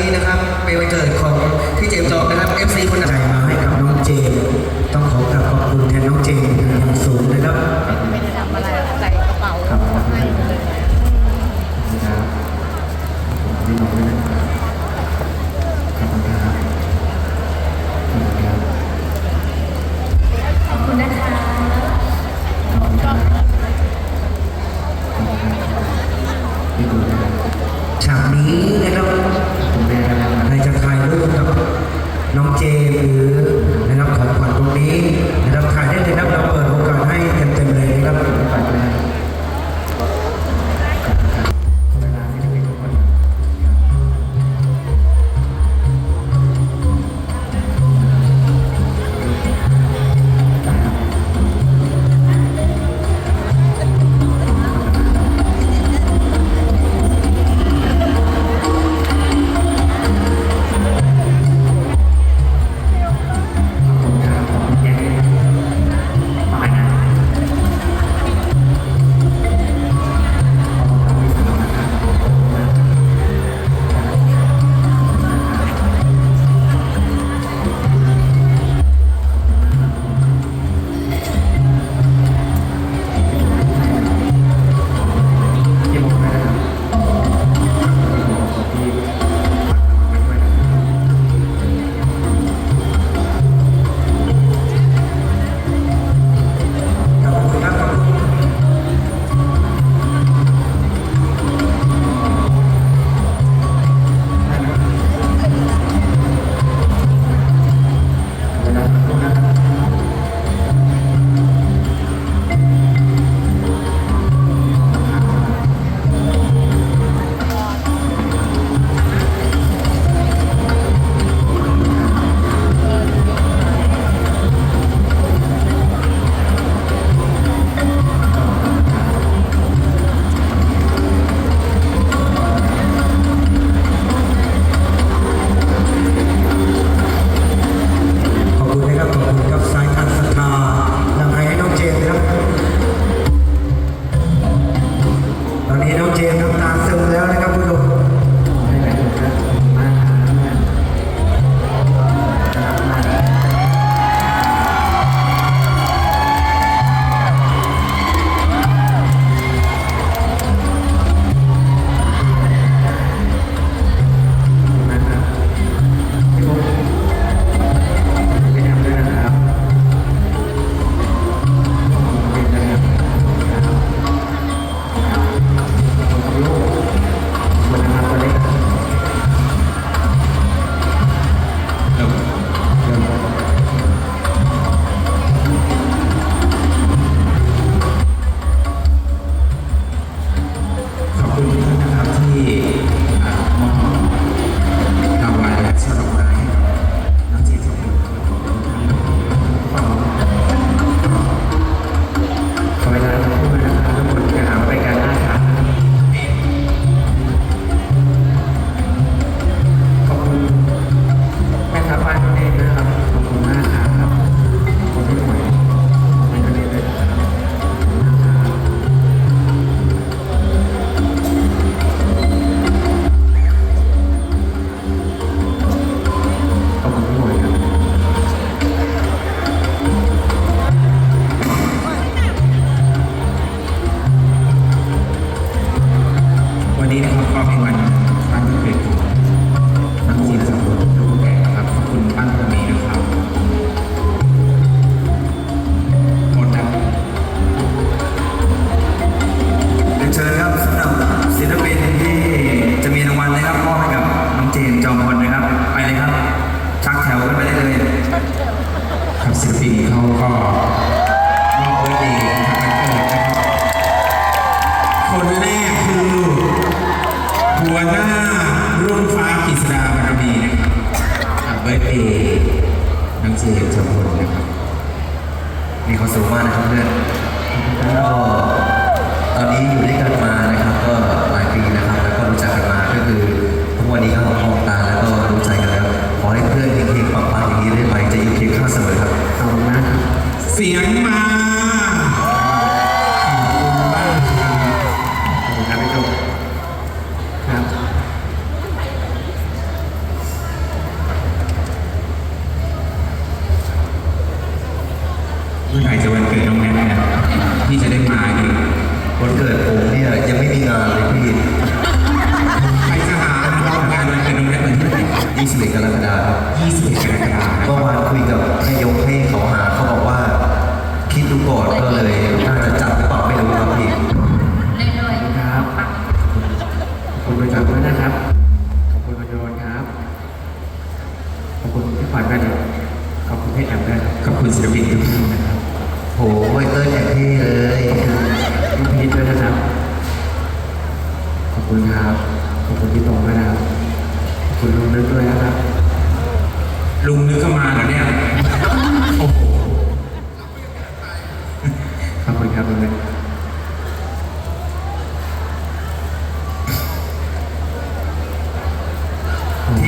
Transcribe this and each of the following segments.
นี้นะครับเป็นวันเกิดของพี่เจมส์จอมนะครับ FC คนไหนมาให้กับน้องเจมต้องขอ hindi na makapapagawa. สูงมากนะครับเพื่อนก็ตอนนี้อยู่ด้วยกันมานะครับ ก็หลายปีนะครับ แล้วก็รู้จักกันมาก็คือทุกวันนี้ก็มองตาแล้วก็รู้ใจกันแล้วขอให้เพื่อนเฮงๆปังๆอย่างนี้เรื่อยไปจะอยู่เคียงข้างเสมอครับขอบคุณมากครับเสียงมา 21 กรกฎาคม21 กรกฎาคมนะเมื่อวานคุยกับนายก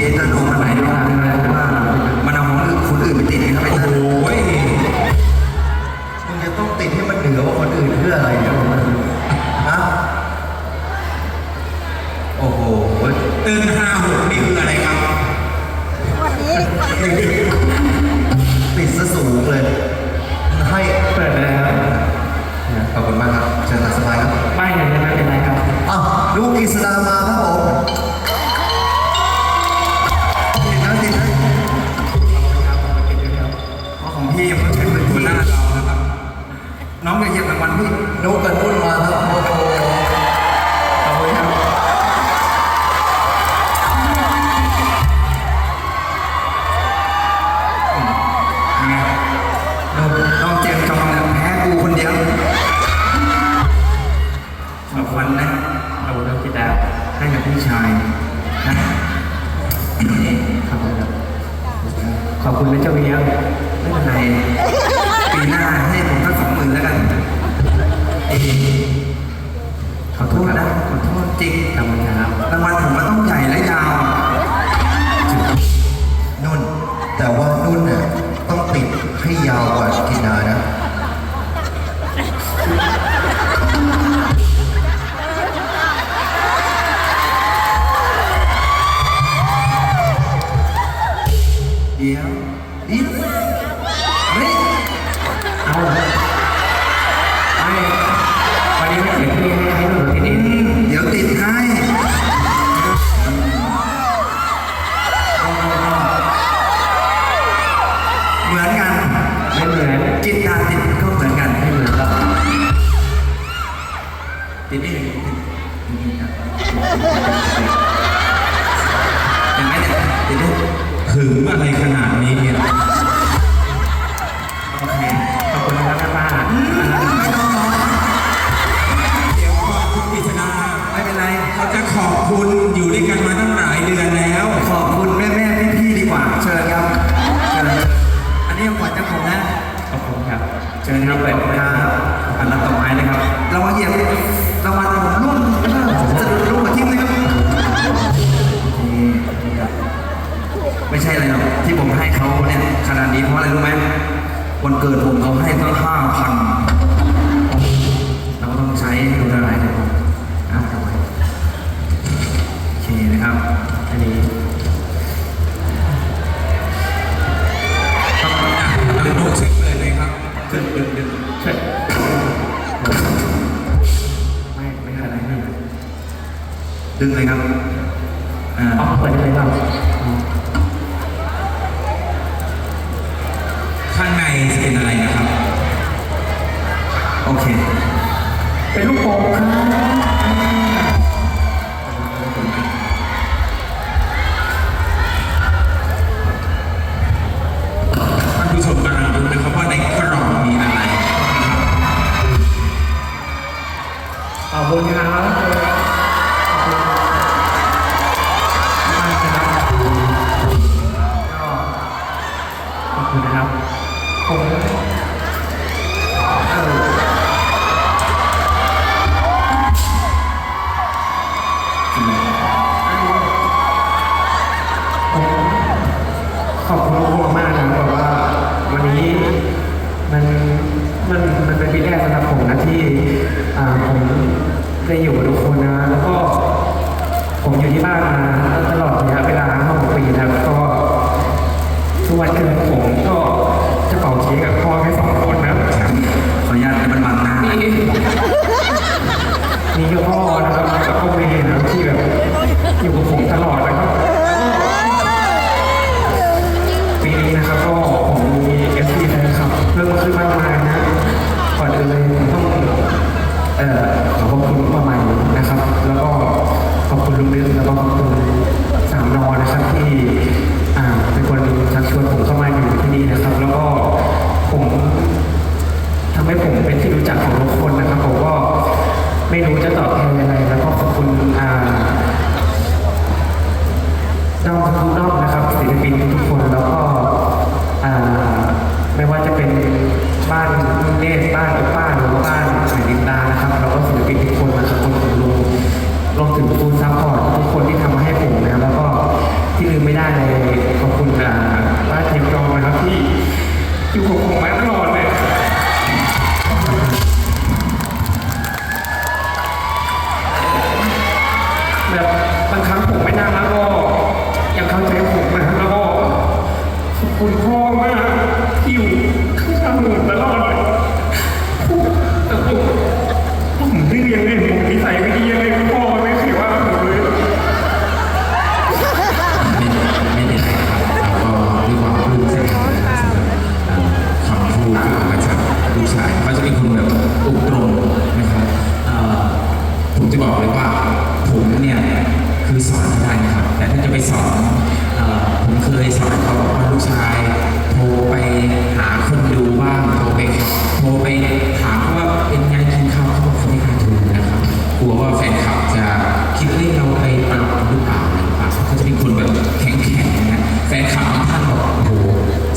ที่เต้ยลงมาไหนด้วยว่ามันเอาของคนอื่นไปติดนะครับไอ้โอ้เต้ยมึงจะต้องติดให้มันเหนือกว่าคนอื่นเพื่ออะไรเนี่ยฮะโอ้โหตื่นห้าหกนี่คืออะไรครับวันนี้ติดซะสูงเลยให้เปิดไปแล้วขอบคุณมากครับเชิญตามสบายครับ ไม่เลยไม่เป็นไรครับอ้าวลูกกฤษดามา ราะของพี่มันใช้เป็นตัวหน้าเรานะครับ น้องอย่าเยียบรางวัลพี่นกกันนุ่นมาครับโอ้โหขอบคุณครับไงน้องเจมส์จองเนี่ยแพ้กูคนเดียวขอบคุณนะขอบคุณครับพี่ดาให้กับพี่ชายนะขอบคุณครับขอบคุณนะเจ้าเวีย ไม่เป็นไรปีหน้าให้ผมสักสองหมื่นแล้วกันเอ้ยขอโทษนะขอโทษจริงขอบคุณครับรางวัลผมมันต้องใหญ่และยาวอะ ติดนี่ติดนี่ครับเห็นไหมเนี่ยติดนี่หึงอะไรขนาดนี้เนี่ยโอเคขอบคุณนะครับแม่ป้าไม่ต้องร้องเดี๋ยวก่อนคุณกฤษณาไม่เป็นไรเขาจะขอบคุณอยู่ด้วยกันมาตั้งหลายเดือนแล้ว ขอบคุณแม่แม่พี่พี่ๆดีกว่า เชิญครับเชิญอันนี้ขวัญจากผมนะขอบคุณครับ เชิญครับเปิดครับอันรับต่อไม้เลยครับรางวัลเหยียบ รางวัลผมรุ่นจะรุ่นกว่าทิ้งเลยครับนี่ครับไม่ใช่อะไรหรอกที่ผมให้เขาเนี่ยขนาดนี้เพราะอะไรรู้ไหมวันเกิดผมเขาให้ตั้งห้าพันเราก็ต้องใช้ ดึงเลยครับ แรกสำหรับผมนะที่ผมได้อยู่กับทุกคนนะ แล้วก็ผมอยู่ที่บ้านมาตลอดระยะเวลาห้าปีนะก็ทุกวันเกิดผมก็จะเป่าเค้กกับพ่อแค่สองคนนะขออนุญาตให้มันมันหน้านี่ก็ ขอบคุณปใหม่นะครับ แล้วก็ขอบคุณลุงลึกแล้วก็ขอบคุณสามนอนะครับที่เป็นคนชักชวนผมเข้ามาอยู่ที่นี่นะครับ แล้วก็ผมทำให้ผมเป็นที่รู้จักของทุกคนนะครับ ผมก็ไม่รู้ แบบบางครั้งผมไม่น่ารักก็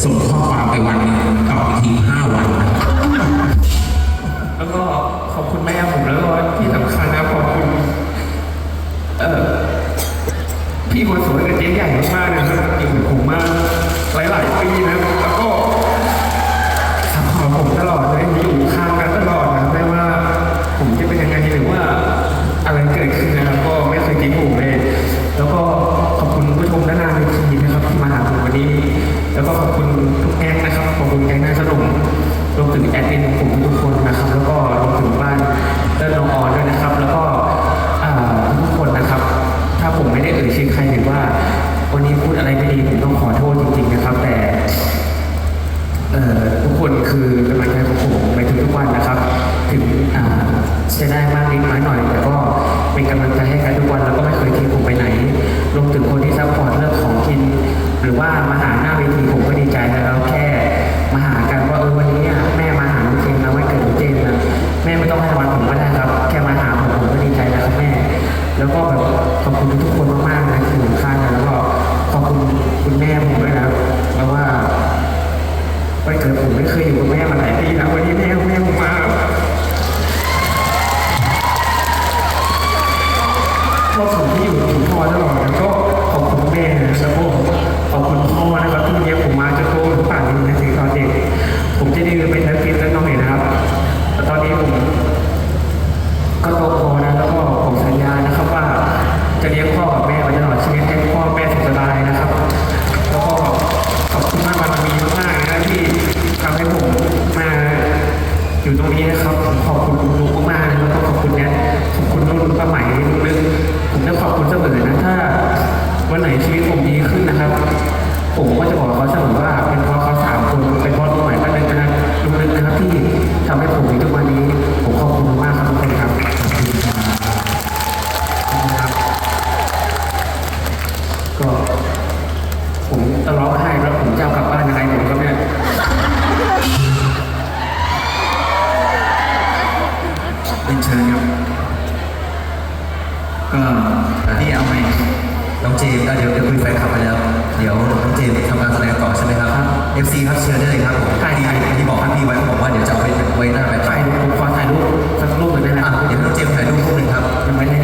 ส่งข้อความไปวันหนึงตอบอีกทีห้าวัน แล้วก็ขอบคุณแม่ผมแล้วก็ที่สำคัญนะขอบคุณเออพี่คนสวยกับเจ๊ใหญ่มากๆนะครับอีกผมมากหลายๆปีนะครับ รวมถึงคนที่ซัพพอร์ตเรื่องของกิน หรือว่ามาหาหน้าเวทีผมก็ดีใจนะเราแค่มาหากันว่าเออวันนี้เนี่ยแม่มาหาเจนนะวันเกิดเจนนะแม่ไม่ต้องให้วันผมก็ได เจมส์เดี๋ยวเดี๋ยวคุยแฟนคลับไปแล้ว เดี๋ยวน้องเจมส์ทำการแสดงต่อใช่ไหมครับเอฟซีครับเชิญได้เลยครับผมใช่ใช่ ที่ที่บอกท่านพี่ไว้ผมว่าเดี๋ยวจะเอาไว้ไว้หน้าไปถ่ายรูปขอถ่ายรูปสักรูปหนึ่งได้ไหมอะเดี๋ยวน้องเจมส์ถ่ายรูปรูปหนึ่งครับ ยังไม่ได้